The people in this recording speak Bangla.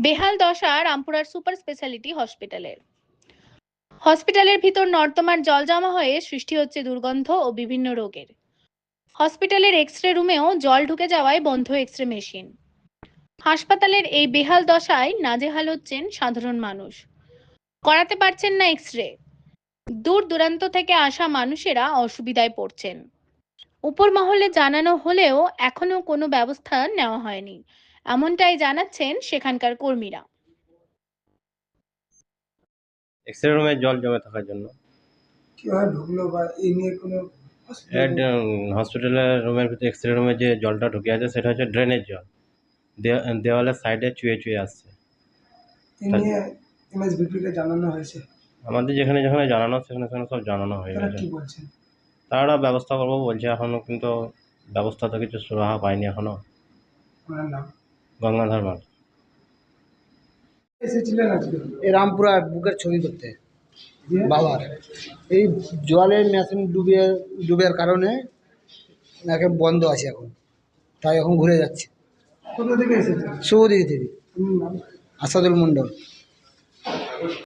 বেহাল দশা রামপুরার সুপার স্পেশালিটি হসপিটালের। হসপিটালের ভিতর নর্দমার জল জমা হয়ে সৃষ্টি হচ্ছে দুর্গন্ধ ও বিভিন্ন রোগের। হসপিটালের এক্স রে রুমেও জল ঢুকে যাওয়ায় বন্ধ এক্স রে মেশিন। হাসপাতালের এই বেহাল দশায় নাজেহাল হচ্ছেন সাধারণ মানুষ। করাতে পারছেন না এক্স রে দূর দূরান্ত থেকে আসা মানুষেরা অসুবিধায় পড়ছেন। উপর মহলে জানানো হলেও এখনও কোনো ব্যবস্থা নেওয়া হয়নি। এমনটাই জানাচ্ছেন সেখানকার কর্মীরা। এক্স রে রুমে জল জমে থাকার জন্য। কীভাবে ঢুকলো বা এই নিয়ে কোনো হসপিটালের রুমের ভিতরে এক্স রে রুমে যে জলটা ঢুকে আছে সেটা হচ্ছে ড্রেনের জল। দেওয়ালের সাইডে চুয়ে চুয়ে আসছে। এই নিয়ে এমএসবিপিকে জানানো হয়েছে? আমাদের যেখানে যেখানে জানানো সেখানে সেখানে সব জানানো হয়ে তারা গেছে। কি বলছেন? তারা ব্যবস্থা করব বলছে এখনও কিন্তু ব্যবস্থা তো কিছু সুরাহা পাইনি এখনও ওনার নাম? গঙ্গাধর মাল এসেছিলেন আজকে? এই রামপুরার বুকের ছবি করতে বাবার। এই জলের মেশিন ডুবে ডুবের কারণে নাকি বন্ধ আছে এখন। তাই এখন ঘুরে যাচ্ছে। কোথা থেকে থেকে আসাদুল মণ্ডল।